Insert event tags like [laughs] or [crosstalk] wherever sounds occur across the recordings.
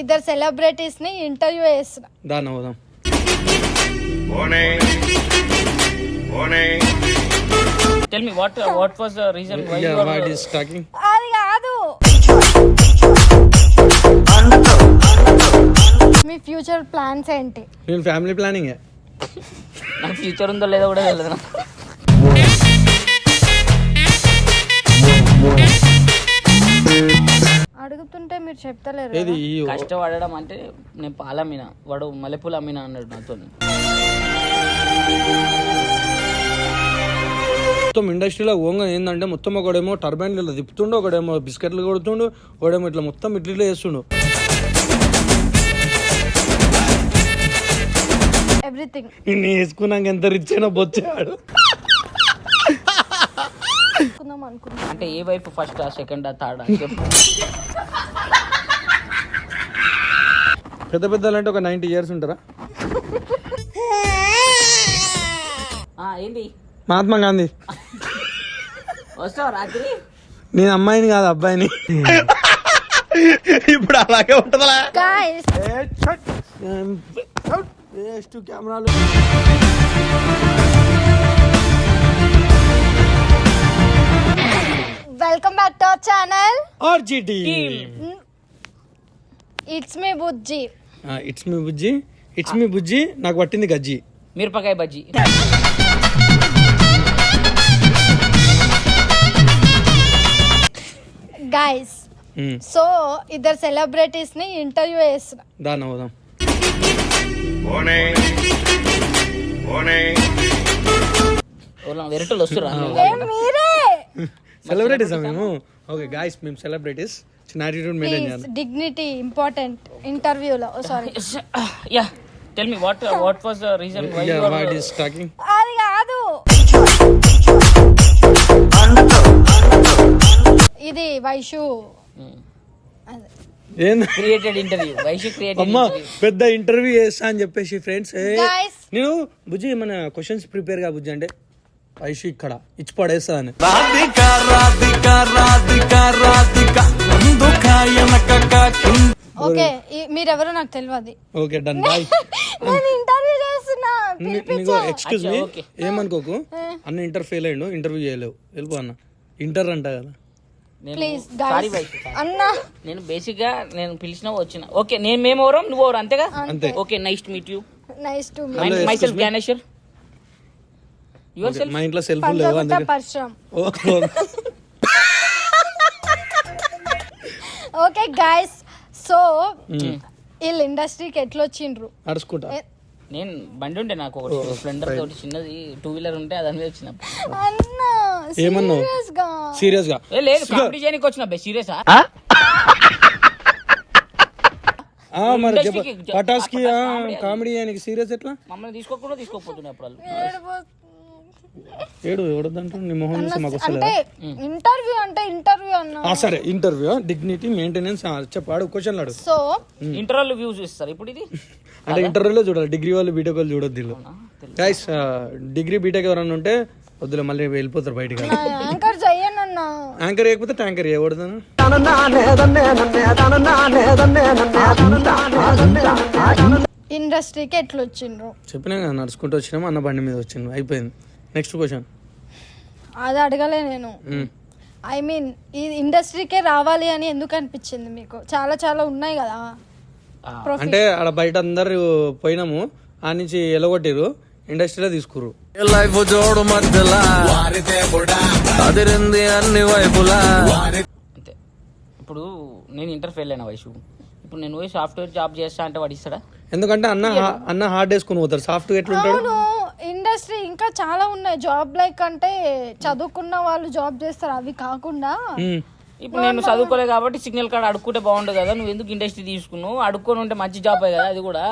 ఇద్దరు సెలబ్రిటీస్ని ఇంటర్వ్యూ చేస్తున్నా. దాని అవుదాం. Tell me what what was the reason why you what is talking అది కాదు. మీ ఫ్యూచర్ ప్లాన్స్ ఏంటి? నేను ఫ్యామిలీ ప్లానింగ్ నాకు ఫ్యూచర్ ఉందో లేదో కూడా తెలియదు నాకు. అడుగుతుంటే మీరు చెప్తలేరు ఏది కదా. ఈ కష్టపడడం అంటే నేను పాలు అమ్మిన వాడు మల్లెపూలు అమ్మిన అన్నాడు నాతో. మొత్తం ఇండస్ట్రీలో ఓంగా ఏంటంటే మొత్తం ఒకడేమో టర్బైన్ ఇట్లా తిప్పుతుండు ఒకడేమో బిస్కెట్లు కొడుతుండు ఒకడేమో ఇట్లా మొత్తం ఇట్లా చేస్తుండు. ఎవ్రీథింగ్ నిన్ను వేసుకున్నాక ఎంత రిచ్ అయినా బొచ్చాడు. అనుకుందాం అనుకుందాం. అంటే ఏ వైపు ఫస్ట్ సెకండ్ థర్డ్ చెప్పు. పెద్ద పెద్దలు అంటే ఒక నైంటీ ఇయర్స్ ఉంటారా? మహాత్మా గాంధీ. వస్తావు రాత్రి? నేను అమ్మాయిని కాదు అబ్బాయిని. ఇప్పుడు అలాగే ఉంటుందా వేస్ట్ కెమెరాలు. Welcome back to our channel RGT. It's me Bujji it's me Bujji it's me Bujji నాకు పట్టింది గజ్జి. మిరపకాయ బజ్జీ. గాయస్ ఉమ్, సో ఇద్దరు సెలబ్రిటీస్ని ఇంటర్వ్యూ చేస్తున్నా. దాని అవుదాం. వెరటలు వస్తురా ఏం మీరే! [laughs] సెలబ్రిటీస్ మేము? ఓకే గాయస్ మేము సెలబ్రిటీస్ చిన్న యాటిట్యూడ్ మెయింటైన్ చేయాలి. డిగ్నిటీ ఇంపార్టెంట్ ఇంటర్వ్యూలో sorry ya tell me what what was the reason why you what is talking అది కాదు. ఇది Vaishu. Created interview Vaishu created అమ్మ పెద్ద ఇంటర్వ్యూ చేస్తా అని చెప్పేసి ఫ్రెండ్స్. నేను బుజ్జి మన క్వశ్చన్స్ ప్రిపేర్గా బుజ్జి అంటే? ఐషు ఇక్కడ ఇచ్చి పడేస్తా అని. ఓకే ఈ- మీరెవరో నాకు తెలియదు ఓకే డన్ [laughs] బాయ్. నేను ఇంటర్వ్యూ చేస్తున్నా నీకు ఎక్స్క్యూజ్ మీ. ఏమనుకోకు? అన్న ఇంటర్ ఫెయిల్ అయ్యిండు ఇంటర్వ్యూ చేయలేవు. వెళ్ళిపో అన్న. ఇంటర్ అంట కదా. నేను ప్లీజ్ సారీ వైషు అన్న. నేను బేసిక్గా నేను పిలిచిన వచ్చిన. ఓకే నేను మేము ఎవరం నువ్వు ఎవరు అంతేగా? అంతే. Okay nice to meet you nice to Hello, myself. Gnaneshwar yourself మా ఇంట్లో సెల్ఫ్ లేవు అందుకే. పరశురామ్. [laughs] ఓకే గాయస్ సో వీళ్ళు ఇండస్ట్రీకి ఎట్లా వచ్చిండ్రు నడుచుకుంటా నేను బండి ఉండే నాకు ఒకటి స్ప్లెండర్ తోటి చిన్నది టూ వీలర్ ఉంటే అదని మీద వచ్చిన. అన్న? సీరియస్గా సీరియస్గా ఏ లేదు కామెడీ చేయడానికి వచ్చిన బే సీరియస్ ఆ, మరి పటాస్కి కామెడీ ఆయనకి సీరియస్ ఎట్లా? మమ్మల్ని తీసుకోకుండా తీసుకోకపోతున్నాయి అప్పుడు. ఏడు ఎవడదంటూ నీ మొహం చూసి మాకు అంటే వస్తలేదా ఇంటర్వ్యూ అంటే ఇంటర్వ్యూ అన్న. ఆ, సరే ఇంటర్వ్యూ డిగ్నిటీ మెయింటెనెన్స్ చెప్పాడు క్వశ్చన్ అడు సో ఇంటర్వల్ వ్యూస్ ఇస్తారు ఇప్పుడు ఇది? అంటే ఇంటర్వ్యూలో చూడాలి డిగ్రీ వాళ్ళు బీటెక్ వాళ్ళు చూడొద్దు వీళ్ళు. గైస్ డిగ్రీ బీటెక్ ఎవరన్నా ఉంటే వద్దులే మళ్ళీ వెళ్ళిపోతారు బయటికి. యాంకర్ అన్న. యాంకర్ చేయకపోతే ట్యాంకర్ చేయకూడదు ఇండస్ట్రీకి ఎట్లా వచ్చిండ్రు చెప్పినా కదా నడుచుకుంటూ వచ్చినాము? అన్న బండి మీద వచ్చింది అయిపోయింది. నెక్స్ట్ క్వశ్చన్ అది అడగలే నేను. ఐ మీన్ ఈ ఇండస్ట్రీకే రావాలి అని ఎందుకు అనిపించింది మీకు? చాలా చాలా ఉన్నాయి కదా. అంటే ఆడ బయట అందరు పోయినాము ఆ నుంచి ఎలగొట్టిరు ఇండస్ట్రీలో తీసుకురు లైఫ్ జోడు మధ్యలా? అదిరింది అన్ని వైపులా? అంతే. ఇప్పుడు నేను ఇంటర్ ఫెయిల్ అయిన వయసు ఇప్పుడు నేను పోయి సాఫ్ట్వేర్ జాబ్ చేస్తా అంటే వాడు ఇస్తాడా? ఎందుకంటే అన్న అన్న హార్డ్ వేసుకుని పోతారు సాఫ్ట్వేర్ ఎట్లుంటాడు? అవును. ఇండస్ట్రీ ఇంకా చాలా ఉన్నాయి. జాబ్ లైక్ అంటే చదువుకున్న వాళ్ళు జాబ్ చేస్తారు. అవి కాకుండా. ఇప్పుడు నేను చదువుకోలేదు కాబట్టి సిగ్నల్ కార్డ్ అడుక్కుంటే బాగుంటుంది కదా. నువ్వు ఎందుకు ఇండస్ట్రీ తీసుకున్నావు? అడుక్కొని ఉంటే మంచి జాబ్ కదా? అది కూడా.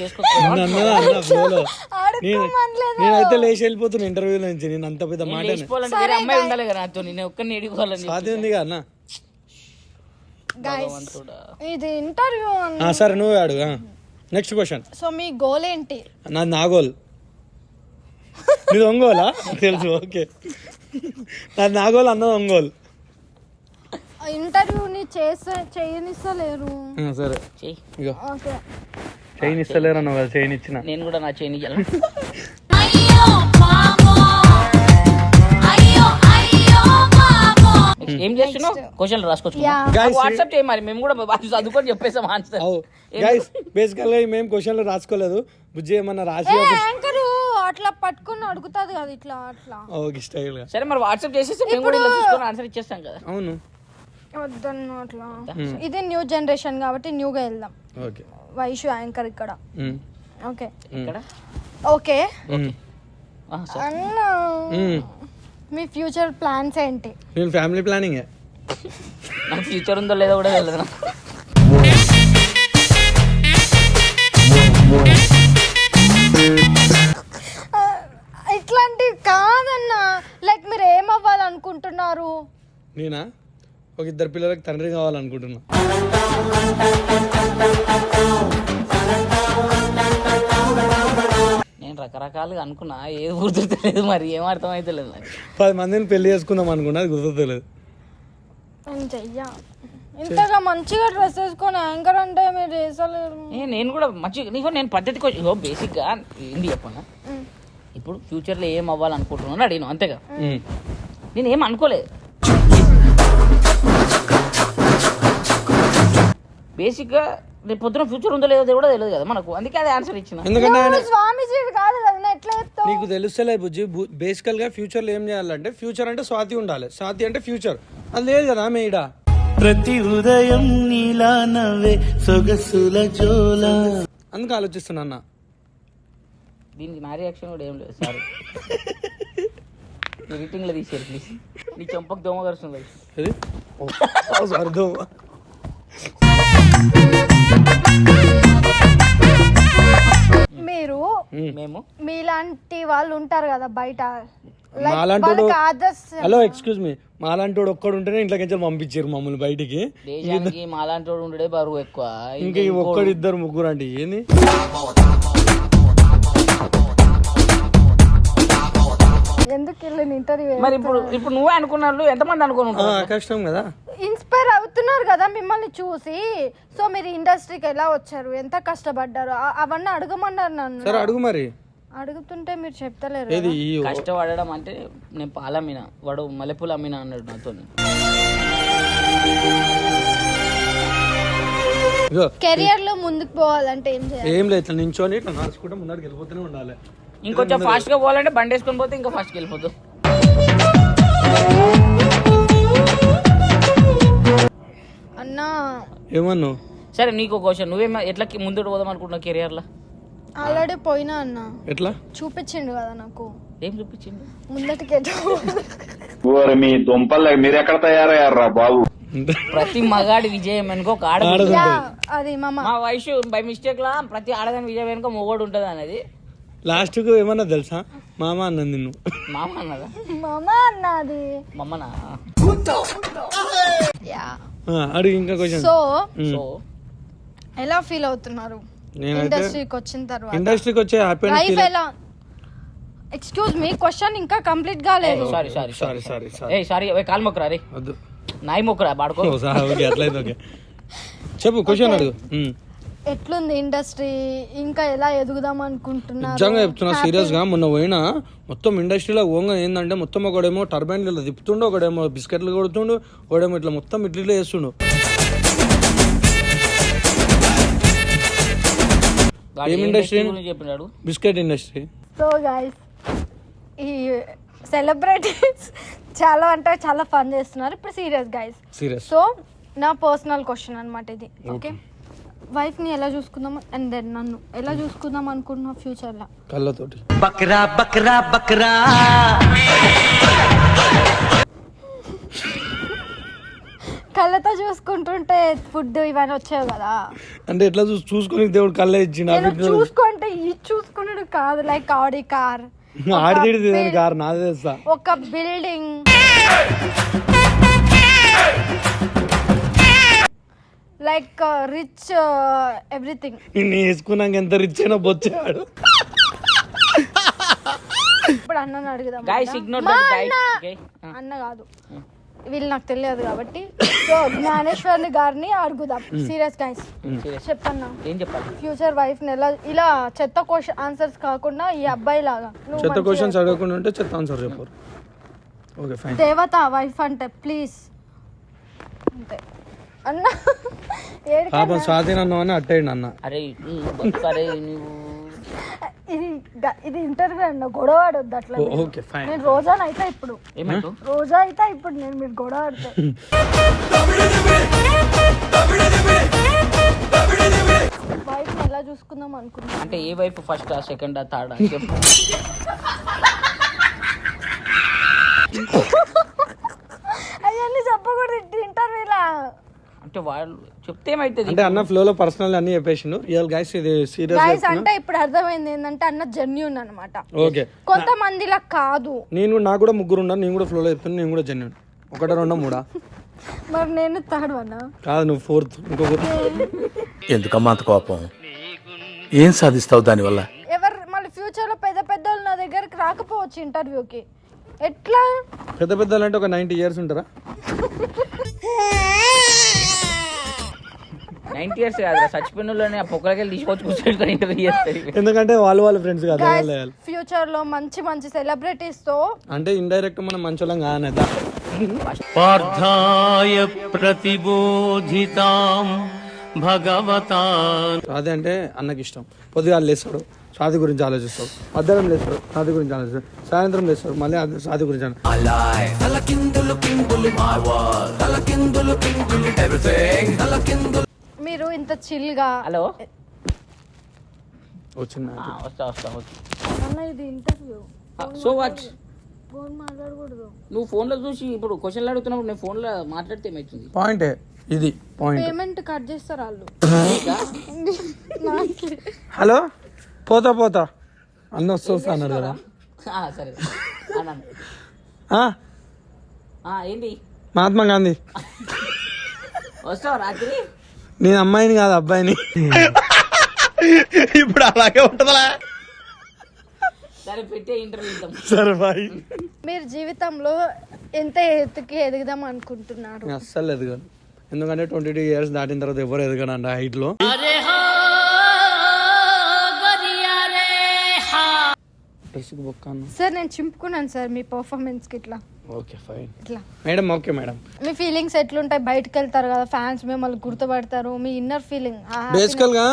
చేసుకో అన్న అన్నదా అన్న ఫ్లోలో నేను అడుక్కోమనలేదు. నేనైతే లేచి వెళ్ళిపోతున్నా ఇంటర్వ్యూ నుంచి. నేను అంత పెద్ద మాట అమ్మాయి ఉండాలి కదా నాతో. నేను ఒక్కరిని ఎడిపోవాలని సాధ్యం ఉంది కదా అన్న. ఇది ఇంటర్వ్యూ సరే నువ్వే అడుగు నెక్స్ట్ క్వశ్చన్ సో మీ గోల్ ఏంటి? నాది నాగోల్ నీది ఒంగోలా? [laughs] తెలుసు ఓకే. నాది నాగోల్ అన్నది ఒంగోల్. ఇంటర్వ్యూని చేసే చేయనిస్తలేరు. సరే. ఇగో. ఓకే. చైన్ ఇస్తలేరు అన్నావు కదా చైన్ ఇచ్చిన నేను కూడా నా చేయని [laughs] అయ్యో ఏం చేస్తున్నావు? క్వశ్చన్ రాసుకోవచ్చు వాట్సాప్ చేయి మరి మేము కూడా చదువుకొని చెప్పేసాం ఆన్సర్ గైస్ బేసికల్గా మేము క్వశ్చన్లు రాసుకోలేదు. బుజ్జి ఏమన్నా రాసి అట్లా పట్టుకుని అడుగుతుంది కదా ఇట్లా అట్లా. ఓకే స్టైల్గా. సరే మరి వాట్సాప్ చేసేసి మేము కూడా ఇలా చూసుకొని ఆన్సర్ ఇచ్చేస్తాం కదా. అవును. వద్దన్న అట్లా. ఇది న్యూ జనరేషన్ కాబట్టి న్యూగా వెళ్దాం. ఓకే. వైషు యాంకర్ ఇక్కడ. ఉమ్. ఓకే. ఇక్కడ? ఓకే. అన్న. మీ ఫ్యూచర్ ప్లాన్స్ ఏంటి? నేను ఫ్యామిలీ ప్లానింగ్ నాకు ఫ్యూచర్ ఉందో లేదో కూడా తెలియదు నాకు. ఆ, ఇట్లాంటివి కాదన్న. లైక్ మీరు ఏం అవ్వాలనుకుంటున్నారు నేనా? ఒక ఇద్దరు పిల్లలకి తండ్రి కావాలనుకుంటున్నా. నేను రకరకాలుగా అనుకున్నా. ఏది గుర్తులేదు మరి ఏం అర్థం అయితే లేదు నాకు పది మందిని పెళ్ళి చేసుకుందాం అనుకున్నా అది చెయ్యా. ఇంతగా మంచిగా డ్రెస్ వేసుకొని యాంకర్ అంటే మీరు వేసలేరు ఏ నేను కూడా మంచి నీకు నేను పద్ధతికి వచ్చి- ఇగో బేసిక్గా ఏంటి చెప్పనా? ఇప్పుడు ఫ్యూచర్లో ఏం అవ్వాలనుకుంటున్నాను అడిగిన అంతేగా. నేను ఏం అనుకోలేదు. బేసిక్గా రేపు పొద్దున ఫ్యూచర్ ఉందో లేదో కూడా తెలియదు కదా మనకు. అందుకే అది ఆన్సర్ ఇచ్చిన. ఎందుకంటే ఆయన నువ్వు స్వామీజీ కాదు కదా నా ఎట్లా చెప్తావు? నీకు తెలుస్తలే బుజ్జి బేసికల్గా ఫ్యూచర్లో ఏం చేయాలంటే ఫ్యూచర్ అంటే స్వాతి ఉండాలి. స్వాతి అంటే ఫ్యూచర్ అది లేదు కదా మేడ. ప్రతి ఉదయం నీలా నవ్వే సొగసుల జోల అందుకు ఆలోచిస్తున్నా అన్న. దీనికి నా రియాక్షన్ కూడా ఏం లేదు సారీ ఎడిటింగ్లో తీసేరు ప్లీజ్ నీ చంపకు దోమ కరుస్తుంది. ఇది అర్థం మీరు మేము. మీలాంటి వాళ్ళు ఉంటారు కదా బయట. Like మాలాంటి వాళ్ళకి ఆదర్శ హలో ఎక్స్క్యూజ్ మీ మాలాంటి వాడు ఒక్కడు ఉంటేనే ఇంట్లోకి నుంచి పంపించారు మమ్మల్ని బయటికి. దేశానికి మాలాంటి వాడు ఉండడే బరువు ఎక్కువ. ఇంకా ఒక్కడు ఇద్దరు ముగ్గురు అంటే ఏంది? ఎందుకు వెళ్ళిన ఇంటర్వ్యూ మరి ఇప్పుడు ఇప్పుడు నువ్వే అనుకున్న వాళ్ళు ఎంతమంది అనుకుని ఆ, ఉంటారు కష్టం కదా. ఇన్స్పైర్ అవుతున్నారు కదా మిమ్మల్ని చూసి. సో మీరు ఇండస్ట్రీకి ఎలా వచ్చారు? ఎంత కష్టపడ్డారు? అవన్నీ అడగమన్నారు నన్ను. సరే అడుగు మరి. అడుగుతుంటే మీరు చెప్తలేరు ఏది ఈ కష్టపడడం అంటే నేను పాలు అమ్మిన వాడు మల్లెపూలు అమ్మిన అన్నాడు నాతో. ఇగో కెరియర్లో ముందుకు పోవాలంటే ఏం చేయాలి? ఏం లేదు ఇట్లా నించొని ఇట్లా నడుచుకుంటే ముందరికి వెళ్ళిపోతూనే ఉండాలి. ఇంకొంచెం ఫాస్ట్గా పోవాలంటే బండి వేసుకొని పోతే ఇంకా ఫాస్ట్కి వెళ్ళిపోతావు అన్నా. ఏమన్నావు? సరే నీకు ఒక క్వశ్చన్ నువ్వేం ఎట్లా ముందుకు పోదాం అనుకుంటున్నావు కెరియర్లో? ఆల్రెడీ పోయినా అన్న. ఎట్లా? చూపించిండు కదా నాకు. ఏం చూపించింది ముందటికి మీ దుంపలు మీరెక్కడ తయారయ్యారా బాబు? ప్రతి మగాడి విజయం వెనుక ఒక ఆడ. అది మామ మా వయసు బై మిస్టేక్ లా ప్రతి ఆడదాని విజయం వెనుక మొగోడు ఉంటది అనేది లాస్ట్కు ఏమన్నా తెలుసా? మామ అన్నది నిన్ను మామ అన్నదా? మామ అన్నది. మమ్మనా? యా. ఆ, అడుగు ఇంకా క్వశ్చన్ సో సో? ఎలా ఫీల్ అవుతున్నారు? ఇండస్ట్రీకి వచ్చిన తర్వాత. ఇండస్ట్రీకి వచ్చే హ్యాపీ ఎలా? ఎక్స్క్యూజ్ మీ క్వశ్చన్ ఇంకా కంప్లీట్ కాలేదు. Sorry sorry sorry sorry sorry ఏ సారీ కాలు మొక్కరా రే. వద్దు. నాయి మొక్కరా బాడుకో. ఓకే అట్లయితే ఓకే. చెప్పు క్వశ్చన్ అడుగు. ఎట్లుంది ఇండస్ట్రీ? ఇంకా ఎలా ఎదుగుదాం అనుకుంటున్నారు? నిజంగా చెప్తున్నా సీరియస్గా? మొన్న పోయినా మొత్తం ఇండస్ట్రీలో ఓంగా ఏంటంటే మొత్తం ఒకడేమో టర్బైన్ ఇట్లా తిప్పుతుండు ఒకడేమో బిస్కెట్లు కొడుతుండు ఒకడేమో ఇట్లా మొత్తం ఇట్లా ఇట్లా చేస్తుండు. వాడు ఏం చెప్పినాడు? Biscuit industry. సో గైస్ ఈ సెలబ్రిటీస్ చాలా అంటే చాలా ఫన్ చేస్తున్నారు. ఇప్పుడు సీరియస్ గైస్ సీరియస్ సో నా పర్సనల్ క్వశ్చన్ అనమాట ఇది. ఓకే వైఫ్ని ఎలా చూసుకుందాం అండ్ దెన్ నన్ను ఎలా చూసుకుందాం అనుకుంటున్నా ఫ్యూచర్లో? కళ్ళతోటి. బక్రా బక్రా బక్రా. కళ్ళతో చూసుకుంటుంటే ఫుడ్ ఇవన్నీ వచ్చాయి కదా. అంటే ఎట్లా చూసి చూసుకొని దేవుడు కళ్ళే నేను అవి చూసుకుంటే ఇది చూసుకున్నాడు కాదు లైక్ ఆడి కార్. [laughs] ఆడితేడి కారు నాదే తెస్తా ఒక బిల్డింగ్ లైక్ రిచ్ ఎవ్రీథింగ్ నిన్ను వేసుకున్నాక ఎంత రిచ్ అయినా బొచ్చాడు ఇప్పుడు అన్నని అడుగుదాం Guys, ignore మా that guy. అన్న Okay. అన్న కాదు. వీళ్ళు నాకు తెలియదు కాబట్టి. సో జ్ఞానేశ్వర్ని గారిని అడుగుదాం. సీరియస్ గైస్ చెప్పన్నా. ఏం చెప్పాలి? ఫ్యూచర్ వైఫ్ని ఎలా ఇలా చెత్త క్వశ్చన్ ఆన్సర్స్ కాకుండా ఈ అబ్బాయి లాగా. నువ్వు చెత్త మంచిగా- క్వశ్చన్స్ అడగకుండా ఉంటే చెత్త ఆన్సర్ చెప్పారు ఓకే ఫైన్ దేవత వైఫ్ అంటే ప్లీజ్ అంతే. అన్న? పాపం స్వాధీనం అన్న అట్టేయండి అన్న. అరే నువ్వు. ఇది ఇది ఇంటర్వ్యూ అన్న గొడవ ఆడొద్దు అట్లా. ఓకే ఫైన్ నేను రోజా అయితే ఇప్పుడు. రోజా అయితే ఇప్పుడు నేను మీరు గొడవ ఆడితే వైఫ్ ఎలా చూసుకుందాం అనుకున్నా. అంటే ఏ వైపు ఫస్ట్ సెకండ్ థర్డ్ చెప్పు. [laughs] అవన్నీ చెప్పకూడదు ఇంటర్వ్యూలా అంటే వాళ్ళు చెప్తే ఏమైతుంది? అంటే అన్న ఫ్లో లో పర్సనల్ అన్ని చెప్పేసిండు. రియల్ గైస్ ఇది సీరియస్ గైస్ అంటే ఇప్పుడు అర్థమైంది ఏంటంటే అన్న జెన్యున్ అన్నమాట. ఓకే కొంతమందిలా కాదు. నేను నాకు కూడా ముగ్గురు ఉన్నాను నేను కూడా ఫ్లో లో చెప్తాను నేను కూడా జెన్యున్ ఒకటో రెండో మూడా? మరి నేను థర్డ్ అన్న కాదు నువ్వు ఫోర్త్ ఇంకొకరు ఎందుకమ్మా అంత కోపం? ఏం సాధిస్తావు దానివల్ల? ఎవరు మళ్ళీ ఫ్యూచర్లో పెద్ద పెద్ద వాళ్ళు నా దగ్గరికి రాకపోవచ్చు ఇంటర్వ్యూకి ఎట్లా? పెద్ద పెద్దలు అంటే ఒక నైన్టీ ఇయర్స్ ఉంటారా? [laughs] నైన్టీ ఇయర్స్ కాదు చచ్చిపోయినలోనే ఆ పొక్కలకెళ్ళి తీసుకొచ్చి కూర్చొని ఇంటర్వ్యూ చేస్తారు ఎందుకంటే వాళ్ళు వాళ్ళ ఫ్రెండ్స్ కాదు వాళ్ళు వాళ్ళు. ఫ్యూచర్లో మంచి మంచి సెలబ్రిటీస్తో అంటే ఇండైరెక్ట్ మనం మంచోళ్ళం కాదనేదా పార్థాయ ప్రతిబోధితాం భగవతా స్వాతి అంటే అన్నకి ఇష్టం. పొద్దుగా లేస్తాడు స్వాతి గురించి ఆలోచిస్తాడు మధ్యాహ్నం లేస్తాడు స్వాతి గురించి ఆలోచిస్తాడు సాయంత్రం లేస్తాడు మళ్ళీ అది స్వాతి గురించి ఆలో- మీరు ఇంత చిల్గా హలో వచ్చింది ఆ, వస్తా వస్తా వస్తా. అన్న ఇది ఇంటర్వ్యూ సో వాట్ ఫోన్ మాట్లాడకూడదు. నువ్వు ఫోన్లో చూసి ఇప్పుడు క్వశ్చన్లు అడుగుతున్నప్పుడు నేను ఫోన్లో మాట్లాడితే ఏమవుతుంది పాయింటే ఇది పాయింట్ పేమెంట్ కట్ చేస్తారు వాళ్ళు. హలో? పోతా పోతా. అన్న వస్తూ వస్తా అన్నారు కదా. ఆ, సరే. అన్నాను ఆ, ఆ, ఏంటి? మహాత్మా గాంధీ. వస్తావా రాత్రి? నేను అమ్మాయిని కాదు అబ్బాయిని. ఇప్పుడు అలాగే ఉంటుందా సరే పెట్టే ఇంటర్వ్యూ ఇద్దాం. సరే బాయ్. మీరు జీవితంలో ఎంత ఎత్తుకి ఎదుగుదాం అనుకుంటున్నారు? నేను అస్సలు ఎదగను. ఎందుకంటే ట్వంటీ టూ ఇయర్స్ దాటిన తర్వాత ఎవరు ఎదగనండి హైట్లో. డ్రెస్కి బొక్క అన్న. సార్ నేను చింపుకున్నాను సార్ మీ పర్ఫార్మెన్స్కి ఇట్లా. ఓకే ఫైన్ ఇట్లా. Madam okay madam. మీ ఫీలింగ్స్ ఎట్లుంటాయి? బయటకు వెళ్తారు కదా ఫ్యాన్స్ మిమ్మల్ని గుర్తుపడతారు మీ ఇన్నర్ ఫీలింగ్ బేసికల్గా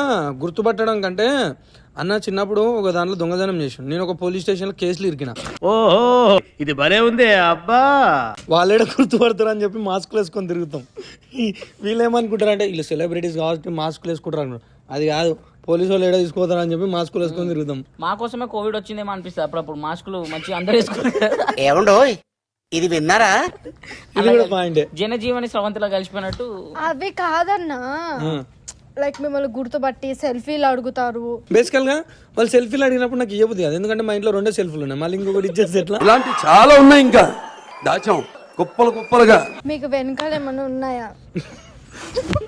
గుర్తుపట్టడం కంటే అన్న చిన్నప్పుడు ఒక దాంట్లో దొంగదనం చేసాను నేను ఒక పోలీస్ స్టేషన్లో కేసులు ఇరికిన. ఓహో ఇది భలే ఉంది అబ్బా. వాళ్ళేడ గుర్తుపడతారు అని చెప్పి మాస్కులు వేసుకొని తిరుగుతాం. వీళ్ళు ఏమనుకుంటారు అంటే వీళ్ళు సెలబ్రిటీస్ కాబట్టి మాస్కులు వేసుకుంటారు అనుకుంటారు. అది కాదు పోలీసు వాళ్ళు ఏడా తీసుకోతారు అని చెప్పి మాస్కులు వేసుకొని తిరుగుతాం. మా కోసమే కోవిడ్ వచ్చిందేమో అనిపిస్తుంది అప్పుడప్పుడు. మాస్కులు మంచిగా అందరూ వేసుకుంటారు ఏమండోయ్? ఇది విన్నారా? ఇది కూడా పాయింటే. జనజీవని స్రవంతిలో కలిసిపోయినట్టు. అవి కాదన్నా. లైక్ మిమ్మల్ని గుర్తుపట్టి సెల్ఫీలు అడుగుతారు. బేసికల్గా వాళ్ళు సెల్ఫీలు అడిగినప్పుడు నాకు ఇవ్వదు కాదు. ఎందుకంటే మా ఇంట్లో రెండే సెల్ఫీలు ఉన్నాయి. మళ్ళీ ఇంకొకటి ఇచ్చేస్తే ఎట్లా? ఇలాంటి చాలా ఉన్నాయి ఇంకా. దాచాం. కుప్పలు కుప్పలుగా. మీకు వెనకాల ఏమైనా ఉన్నాయా? [laughs]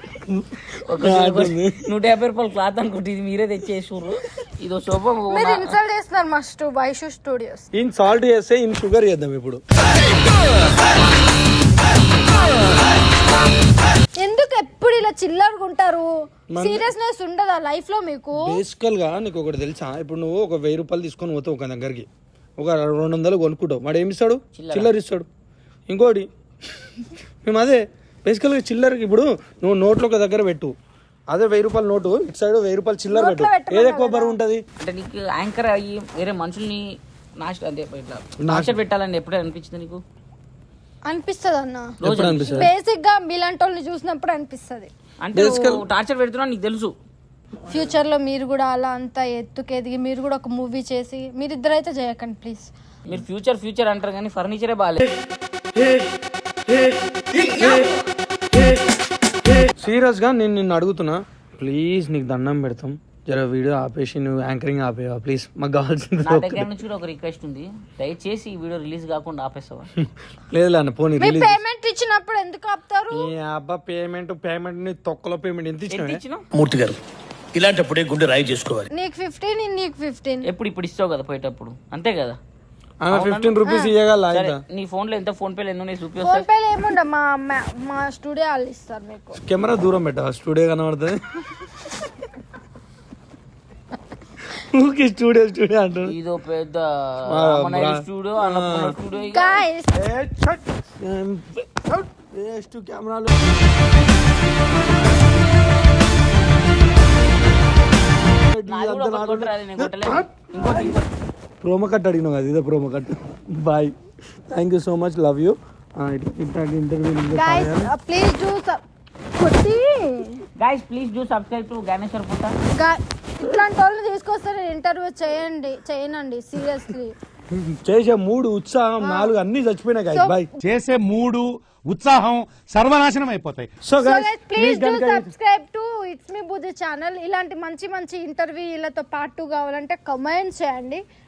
నూట యాభై రూపాయలు క్లాత్ అనుకుంటే ఇది మీరే తెచ్చేసారు ఇదో శోభ మీరు ఇన్సల్ట్ చేస్తున్నారు must Vaishu studios. In salt చేస్తే ఇన్ షుగర్ చేద్దాం ఇప్పుడు. ఎందుకు ఎప్పుడు ఇలా చిల్లరగా ఉంటారు సీరియస్నెస్ ఉండదా లైఫ్లో మీకు? బేసికల్గా నీకు ఒకటి తెలుసా? ఇప్పుడు నువ్వు ఒక వెయ్యి రూపాయలు తీసుకొని పోతావు ఒక దగ్గరికి. ఒక రెండు వందలు కొనుక్కుంటావు. వాడు ఏమి ఇస్తాడు? చిల్లర ఇస్తాడు. ఇంకోటి మేము అదే బేసికల్గా చిల్లర ఇప్పుడు నువ్వు నోట్లో ఒక దగ్గర పెట్టు. అదే వెయ్యి రూపాయల నోటు ఇటు సైడ్ వెయ్యి రూపాయలు చిల్లర పెట్టు. ఏది ఎక్కువ బరువు ఉంటది? అంటే నీకు యాంకర్ అయ్యి వేరే మనుషుల్ని నాశ అంటే ఇట్లా నాశ పెట్టాలని ఎప్పుడే అనిపించింది నీకు? అనిపిస్తుంది అన్న ఎప్పుడు అనిపిస్తుంది? బేసిక్గా మీలాంటి వాళ్ళని చూసినప్పుడు అనిపిస్తుంది. అంటే టార్చర్ పెడుతున్నా నీకు తెలుసు. ఫ్యూచర్లో మీరు కూడా అలా అంత ఎత్తుకు ఎదిగి మీరు కూడా ఒక మూవీ చేసి మీరిద్దరు అయితే చేయకండి ప్లీజ్ మీరు ఫ్యూచర్ ఫ్యూచర్ అంటారు కానీ ఫర్నిచరే బాగాలేదు సీరియస్గా నేను నిన్ను అడుగుతున్నా. ప్లీజ్ నీకు దండం పెడతాం. జర వీడియో ఆపేసి నువ్వు యాంకరింగ్ ఆపేవా? ప్లీజ్ మాకు కావాల్సింది నా దగ్గర నుంచి కూడా ఒక రిక్వెస్ట్ ఉంది. దయచేసి ఈ వీడియో రిలీజ్ కాకుండా ఆపేస్తావా [laughs] లేదు అన్న పోనీ మీ రిలీజ్ పేమెంట్ ఇచ్చినప్పుడు ఎందుకు ఆపుతారు? ఈ అబ్బా పేమెంట్ పేమెంట్ని తొక్కలో పేమెంట్ ఎంత ఇచ్చినావు? మూర్తి గారు ఇలాంటప్పుడే గుండె రాయి చేసుకోవాలి. నీకు ఫిఫ్టీన్ నీకు ఫిఫ్టీన్ ఎప్పుడు ఇప్పుడు ఇస్తావు కదా పోయేటప్పుడు? అంతే కదా? ఆమె ఫిఫ్టీన్ రూపీస్ ఇవ్వగల సరే నీ ఫోన్లో ఎంత ఫోన్ పేలు ఎన్నో నేను చూపి ఫోన్ పేలో ఏముండ మా మా- మా స్టూడియో వాళ్ళు ఇస్తారు మీకు. కెమెరా దూరం పెట్ట స్టూడియో కనబడుతుంది. ఊరికి స్టూడియో స్టూడియో అంటుంది ఇదో పెద్ద ఆ, రామనాయుడు బ్రా. స్టూడియో అన్నపూర్ణ స్టూడియో ఇక. వేస్ట్ కెమెరాలు. నాది కూడా ఒకటి కొట్టరాదు, నేను కొట్టలేను. ఇంకోటి ఇంకోటి. ప్రోమో కట్ అడిగినావు కదా ఇదే promo cut bye thank you so much love you ఇట్లాంటి ఇంటర్వ్యూ ప్లీజ్ డూ కొట్టి. Guys please do subscribe to పుట్ట ఇట్లాంటి వాళ్ళు తీసుకొస్తారు ఇంటర్వ్యూ చేయండి చేయనండి సీరియస్లీ చేసే మూడు ఉత్సాహం నాలుగు అన్ని చచ్చిపోయినాయి గాయస్ బాయ్ చేసే మూడు ఉత్సాహం సర్వనాశనం అయిపోతాయి. So guys please do subscribe to it's me బుద్ధి ఛానల్ ఇలాంటి మంచి మంచి ఇంటర్వ్యూలతో పాటు కావాలంటే కమెంట్ చేయండి.